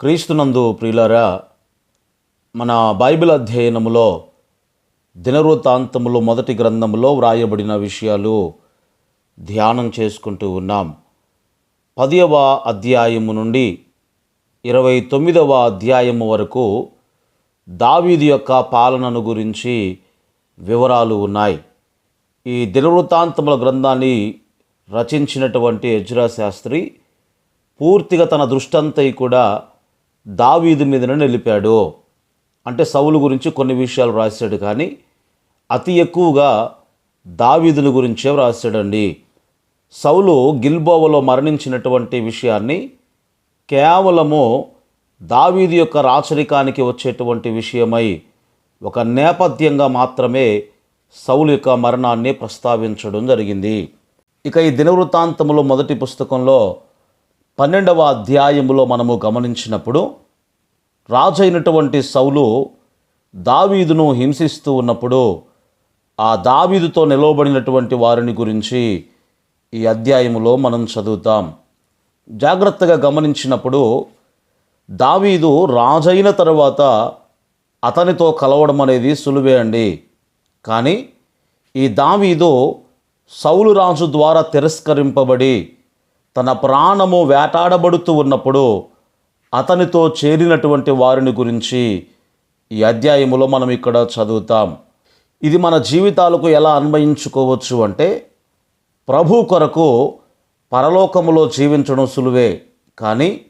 క్రీస్తునందు ప్రియులారా మన బైబిల్ అధ్యయనములో దినవృత్తాంతములు మొదటి గ్రంథములో వ్రాయబడిన విషయాలు ధ్యానం చేసుకుంటూ ఉన్నాం. పదియవ అధ్యాయము నుండి ఇరవై తొమ్మిదవ అధ్యాయము వరకు దావీది యొక్క పాలనను గురించి వివరాలు ఉన్నాయి. ఈ దినవృత్తాంతముల గ్రంథాన్ని రచించినటువంటి యజ్రా శాస్త్రి పూర్తిగా తన దృష్టంతై కూడా దావీదు మీదనే నిలిపాడు. అంటే సౌలు గురించి కొన్ని విషయాలు రాశాడు కానీ అతి ఎక్కువగా దావీదుని గురించే వ్రాసాడండి సౌలు గిల్బోవలో మరణించినటువంటి విషయాన్ని కేవలము దావీదు యొక్క రాచరికానికి వచ్చేటువంటి విషయమై ఒక నేపథ్యంగా మాత్రమే సౌలు యొక్క మరణాన్ని ప్రస్తావించడం జరిగింది. ఇక ఈ దినవృత్తాంతములో మొదటి పుస్తకంలో పన్నెండవ అధ్యాయములో మనము గమనించినప్పుడు రాజు అయినటువంటి సౌలు దావీదును హింసిస్తూ ఉన్నప్పుడు ఆ దావీదుతో నిలవబడినటువంటి వారిని గురించి ఈ అధ్యాయములో మనం చదువుతాం. జాగ్రత్తగా గమనించినప్పుడు దావీదు రాజైన తర్వాత అతనితో కలవడం అనేది సులువే అండి. కానీ ఈ దావీదు సౌలు రాజు ద్వారా తిరస్కరింపబడి తన ప్రాణము వేటాడబడుతూ ఉన్నప్పుడు అతనితో చేరినటువంటి వారిని గురించి ఈ అధ్యాయములో మనం ఇక్కడ చదువుతాం. ఇది మన జీవితాలకు ఎలా అన్వయించుకోవచ్చు అంటే ప్రభు కొరకు పరలోకములో జీవించడం సులువే కానీ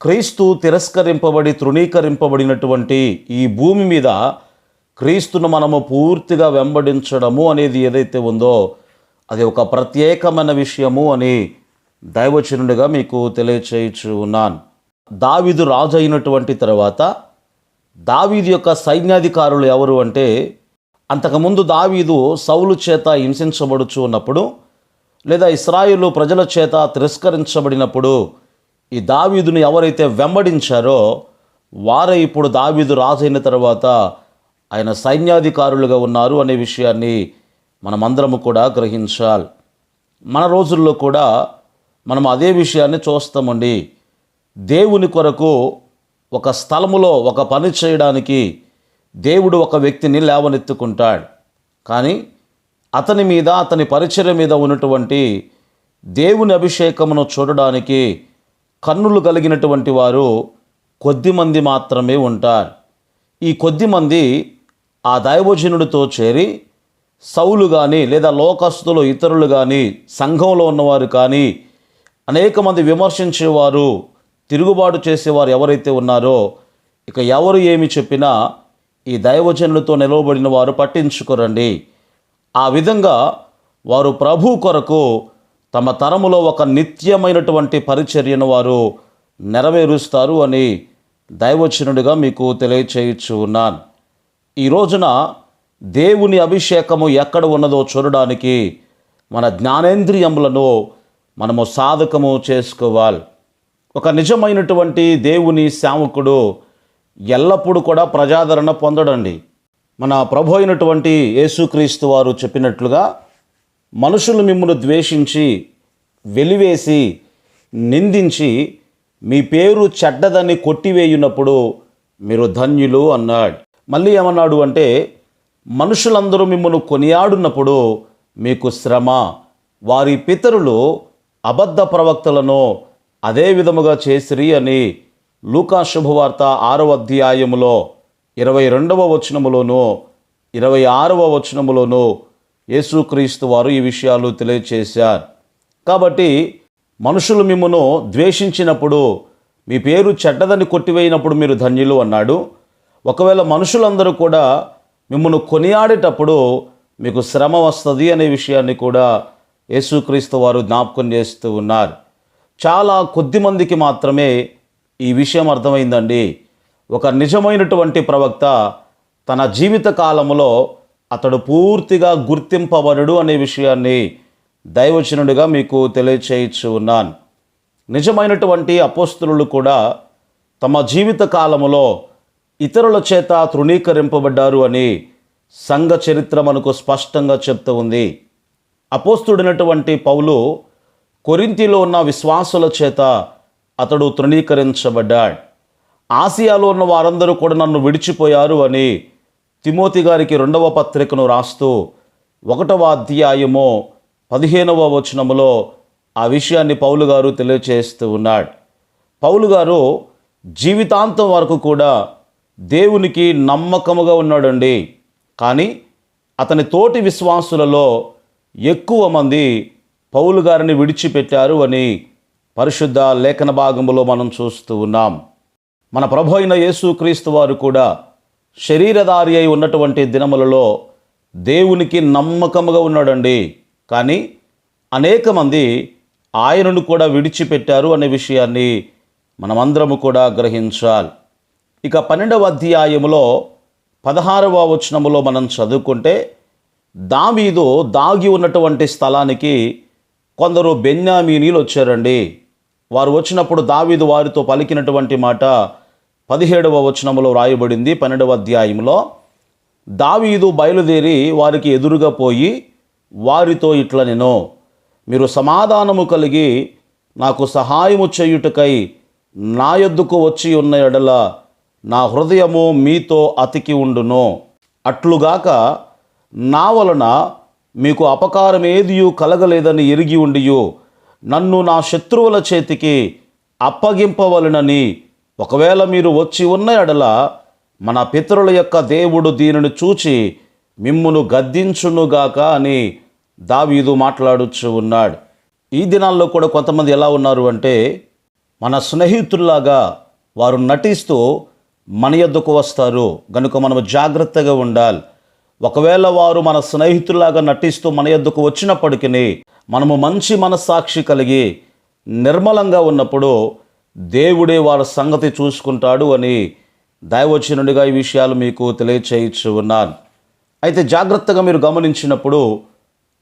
క్రీస్తు తిరస్కరింపబడి తృణీకరింపబడినటువంటి ఈ భూమి మీద క్రీస్తును మనము పూర్తిగా వెంబడించడము అనేది ఏదైతే ఉందో అది ఒక ప్రత్యేకమైన విషయము అని దైవచనుడిగా మీకు తెలియచేయచ్చు ఉన్నాను దావీదు రాజు అయినటువంటి తర్వాత దావీదు యొక్క సైన్యాధికారులు ఎవరు అంటే అంతకుముందు దావీదు సౌలు చేత హింసించబడుచు ఉన్నప్పుడు లేదా ఇస్రాయిలు ప్రజల చేత తిరస్కరించబడినప్పుడు ఈ దావీదుని ఎవరైతే వెంబడించారో వారే ఇప్పుడు దావీదు రాజైన తర్వాత ఆయన సైన్యాధికారులుగా ఉన్నారు అనే విషయాన్ని మనమందరము కూడా గ్రహించాలి. మన రోజుల్లో కూడా మనం అదే విషయాన్ని చూస్తామండి. దేవుని కొరకు ఒక స్థలములో ఒక పని చేయడానికి దేవుడు ఒక వ్యక్తిని లేవనెత్తుకుంటాడు. కానీ అతని మీద అతని పరిచర్య మీద ఉన్నటువంటి దేవుని అభిషేకమును చూడడానికి కన్నులు కలిగినటువంటి వారు కొద్దిమంది మాత్రమే ఉంటారు. ఈ కొద్దిమంది ఆ దైవజనుడితో చేరి సౌలు కానీ లేదా లోకస్తులు ఇతరులు కానీ సంఘంలో ఉన్నవారు కానీ అనేక మంది విమర్శించేవారు తిరుగుబాటు చేసేవారు ఎవరైతే ఉన్నారో ఇక ఎవరు ఏమి చెప్పినా ఈ దైవజనులతో నిలవబడిన వారు పట్టించుకోరండి. ఆ విధంగా వారు ప్రభు కొరకు తమ తరములో ఒక నిత్యమైనటువంటి పరిచర్యను వారు నెరవేరుస్తారు అని దైవచనుడిగా మీకు తెలియచేయచ్చు ఉన్నాను. ఈ రోజున దేవుని అభిషేకము ఎక్కడ ఉన్నదో చూడడానికి మన జ్ఞానేంద్రియములను మనము సాధకము చేసుకోవాలి. ఒక నిజమైనటువంటి దేవుని సేవకుడు ఎల్లప్పుడూ కూడా ప్రజాదరణ పొందడండి. మన ప్రభు అయినటువంటి యేసుక్రీస్తు వారు చెప్పినట్లుగా మనుషులు మిమ్మల్ని ద్వేషించి వెలివేసి నిందించి మీ పేరు చెడ్డదని కొట్టివేయునప్పుడు మీరు ధన్యులు అన్నాడు. మళ్ళీ ఏమన్నాడు అంటే మనుషులందరూ మిమ్మల్ని కొనియాడున్నప్పుడు మీకు శ్రమ వారి పితరులు అబద్ధ ప్రవక్తలను అదే విధముగా చేసిరి అని లూకా శుభవార్త ఆరవ అధ్యాయములో ఇరవై రెండవ వచనములోను ఇరవై ఆరవ వచనములోను యేసుక్రీస్తు వారు ఈ విషయాలు తెలియచేశారు. కాబట్టి మనుషులు మిమ్మను ద్వేషించినప్పుడు మీ పేరు చెడ్డదని కొట్టివేయినప్పుడు మీరు ధన్యులు అన్నాడు. ఒకవేళ మనుషులందరూ కూడా మిమ్మల్ని కొనియాడేటప్పుడు మీకు శ్రమ వస్తుంది అనే విషయాన్ని కూడా యేసుక్రీస్తు వారు జ్ఞాపకం చేస్తూ ఉన్నారు. చాలా కొద్ది మందికి మాత్రమే ఈ విషయం అర్థమైందండి. ఒక నిజమైనటువంటి ప్రవక్త తన జీవిత కాలంలో అతడు పూర్తిగా గుర్తింపబడడు అనే విషయాన్ని దైవచనుడిగా మీకు తెలియచేయచ్చు ఉన్నాను. నిజమైనటువంటి అపోస్తులు కూడా తమ జీవిత కాలములో ఇతరుల చేత తృణీకరింపబడ్డారు అని సంఘ చరిత్ర మనకు స్పష్టంగా చెప్తూ ఉంది. అపోస్తుడైనటువంటి పౌలు కొరింతిలో ఉన్న విశ్వాసుల చేత అతడు తృణీకరించబడ్డాడు. ఆసియాలో ఉన్న వారందరూ కూడా నన్ను విడిచిపోయారు అని తిమోతి గారికి రెండవ పత్రికను రాస్తూ ఒకటవ అధ్యాయము పదిహేనవ వచనములో ఆ విషయాన్ని పౌలు గారు తెలియచేస్తూ ఉన్నాడు. పౌలు గారు జీవితాంతం వరకు కూడా దేవునికి నమ్మకముగా ఉన్నాడండి. కానీ అతని తోటి విశ్వాసులలో ఎక్కువ మంది పౌలు గారిని విడిచిపెట్టారు అని పరిశుద్ధ లేఖన భాగములో మనం చూస్తూ ఉన్నాం. మన ప్రభు అయిన యేసుక్రీస్తు వారు కూడా శరీరధారి అయి ఉన్నటువంటి దినములలో దేవునికి నమ్మకముగా ఉన్నాడండి. కానీ అనేక మంది ఆయనను కూడా విడిచిపెట్టారు అనే విషయాన్ని మనమందరము కూడా గ్రహించాలి. ఇక పన్నెండవ అధ్యాయములో పదహారవ వచనములో మనం చదువుకుంటే దావీదు దాగి ఉన్నటువంటి స్థలానికి కొందరు బెన్యామీనీలు వచ్చారండి. వారు వచ్చినప్పుడు దావీదు వారితో పలికినటువంటి మాట పదిహేడవ వచనములో రాయబడింది. పన్నెండవ అధ్యాయంలో దావీదు బయలుదేరి వారికి ఎదురుగా పోయి వారితో ఇట్ల నేను మీరు సమాధానము కలిగి నాకు సహాయము చేయుటకై నా యొద్దకు వచ్చి ఉన్న ఎడల నా హృదయము మీతో అతికి ఉండును. అట్లుగాక నా వలన మీకు అపకారం ఏదియూ కలగలేదని ఎరిగి ఉండియు. నన్ను నా శత్రువుల చేతికి అప్పగింపవలనని ఒకవేళ మీరు వచ్చి ఉన్న ఎడల మన పితరుల యొక్క దేవుడు దీనిని చూచి మిమ్మును గద్దించునుగాక అని దావీదు మాట్లాడుచు ఉన్నాడు. ఈ దినాల్లో కూడా కొంతమంది ఎలా ఉన్నారు అంటే మన స్నేహితుల్లాగా వారు నటిస్తూ మన ఎద్దుకు వస్తారు. గనుక మనం జాగ్రత్తగా ఉండాలి. ఒకవేళ వారు మన స్నేహితులాగా నటిస్తూ మన యొద్దకు వచ్చినప్పటికీ మనము మంచి మనస్సాక్షి కలిగి నిర్మలంగా ఉన్నప్పుడు దేవుడే వారి సంగతి చూసుకుంటాడు అని దైవచనుడిగా ఈ విషయాలు మీకు తెలియచేయచ్చు ఉన్నాను అయితే జాగ్రత్తగా మీరు గమనించినప్పుడు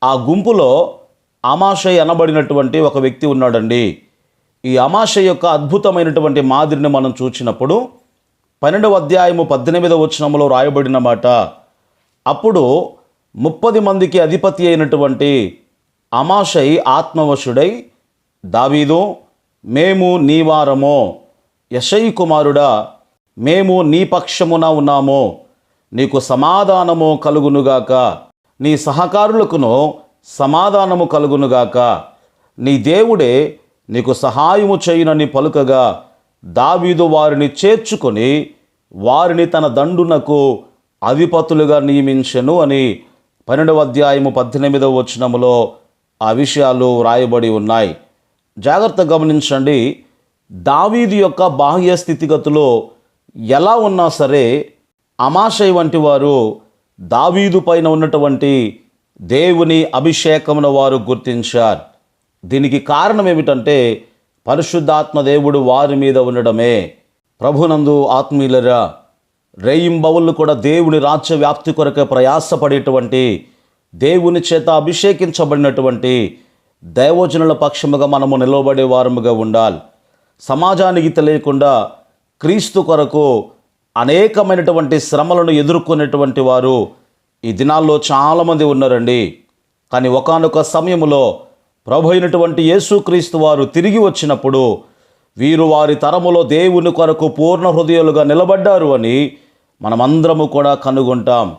ఆ గుంపులో అమాశయ అనబడినటువంటి ఒక వ్యక్తి ఉన్నాడండి. ఈ అమాశ యొక్క అద్భుతమైనటువంటి మాదిరిని మనం చూచినప్పుడు పన్నెండవ అధ్యాయము పద్దెనిమిదవ వచనంలో రాయబడిన మాట అప్పుడు ముప్పది మందికి అధిపతి అయినటువంటి అమాశై ఆత్మవశుడై దావీదు మేము నీ వారమో. యశై కుమారుడా మేము నీ పక్షమున ఉన్నాము. నీకు సమాధానము కలుగునుగాక. నీ సహకారులకును సమాధానము కలుగునుగాక. నీ దేవుడే నీకు సహాయము చేయునని పలుకగా దావీదు వారిని చేర్చుకొని వారిని తన దండునకు అధిపతులుగా నియమించెను అని పన్నెండవ అధ్యాయము పద్దెనిమిదవ వచనములో ఆ విషయాలు వ్రాయబడి ఉన్నాయి. జాగ్రత్త గమనించండి దావీదు యొక్క బాహ్య స్థితిగతులు ఎలా ఉన్నా సరే అమాశయ వంటి వారు దావీదు పైన ఉన్నటువంటి దేవుని అభిషేకమును వారు గుర్తించారు. దీనికి కారణం ఏమిటంటే పరిశుద్ధాత్మ దేవుడు వారి మీద ఉండడమే. ప్రభునందు ఆత్మీయులరా రేయింబవుళ్ళు కూడా దేవుని రాజ్య వ్యాప్తి కొరకు ప్రయాసపడేటువంటి దేవుని చేత అభిషేకించబడినటువంటి దైవజనుల పక్షముగా మనము నిలవబడే వారముగా ఉండాలి. సమాజానికి తెలియకుండా క్రీస్తు కొరకు అనేకమైనటువంటి శ్రమలను ఎదుర్కొనేటువంటి వారు ఈ దినాల్లో చాలామంది ఉన్నారండి. కానీ ఒకానొక సమయంలో ప్రభు అయినటువంటి యేసుక్రీస్తు వారు తిరిగి వచ్చినప్పుడు వీరు వారి తరములో దేవుని కొరకు పూర్ణ హృదయాలుగా నిలబడ్డారు అని మనమందరము కూడా కనుగొంటాం.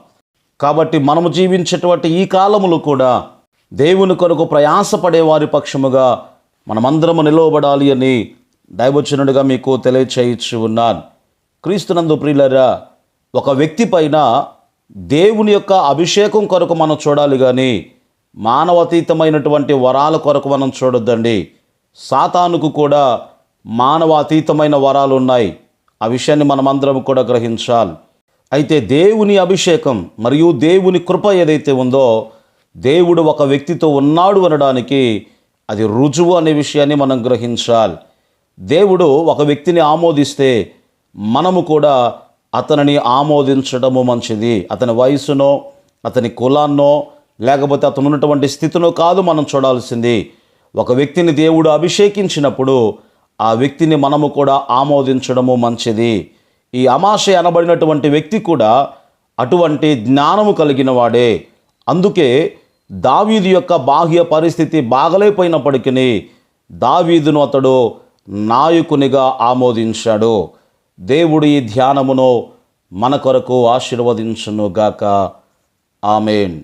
కాబట్టి మనము జీవించేటువంటి ఈ కాలములు కూడా దేవుని కొరకు ప్రయాసపడే వారి పక్షముగా మనమందరము నిలవబడాలి అని దైవచనుడిగా మీకు తెలియచేయచ్చు ఉన్నాను. క్రీస్తునందు ప్రియులరా ఒక వ్యక్తి పైన దేవుని యొక్క అభిషేకం కొరకు మనం చూడాలి కానీ మానవతీతమైనటువంటి వరాల కొరకు మనం చూడొద్దండి. సాతానుకు కూడా మానవాతీతమైన వరాలు ఉన్నాయి. ఆ విషయాన్ని మనమందరం కూడా గ్రహించాలి. అయితే దేవుని అభిషేకం మరియు దేవుని కృప ఏదైతే ఉందో దేవుడు ఒక వ్యక్తితో ఉన్నాడు అనడానికి అది రుజువు అనే విషయాన్ని మనం గ్రహించాలి. దేవుడు ఒక వ్యక్తిని ఆమోదిస్తే మనము కూడా అతనిని ఆమోదించడము మంచిది. అతని వయసునో అతని కులాన్నో లేకపోతే అతను ఉన్నటువంటి స్థితినో కాదు మనం చూడాల్సింది. ఒక వ్యక్తిని దేవుడు అభిషేకించినప్పుడు ఆ వ్యక్తిని మనము కూడా ఆమోదించడము మంచిది. ఈ అమాశయ అనబడినటువంటి వ్యక్తి కూడా అటువంటి జ్ఞానము కలిగిన వాడే. అందుకే దావీదు యొక్క బాహ్య పరిస్థితి బాగలేకపోయినప్పటికీ దావీదును అతడు నాయకునిగా ఆమోదించాడు. దేవుడు ఈ ధ్యానమును మన కొరకు ఆశీర్వదించునుగాక. ఆమెన్.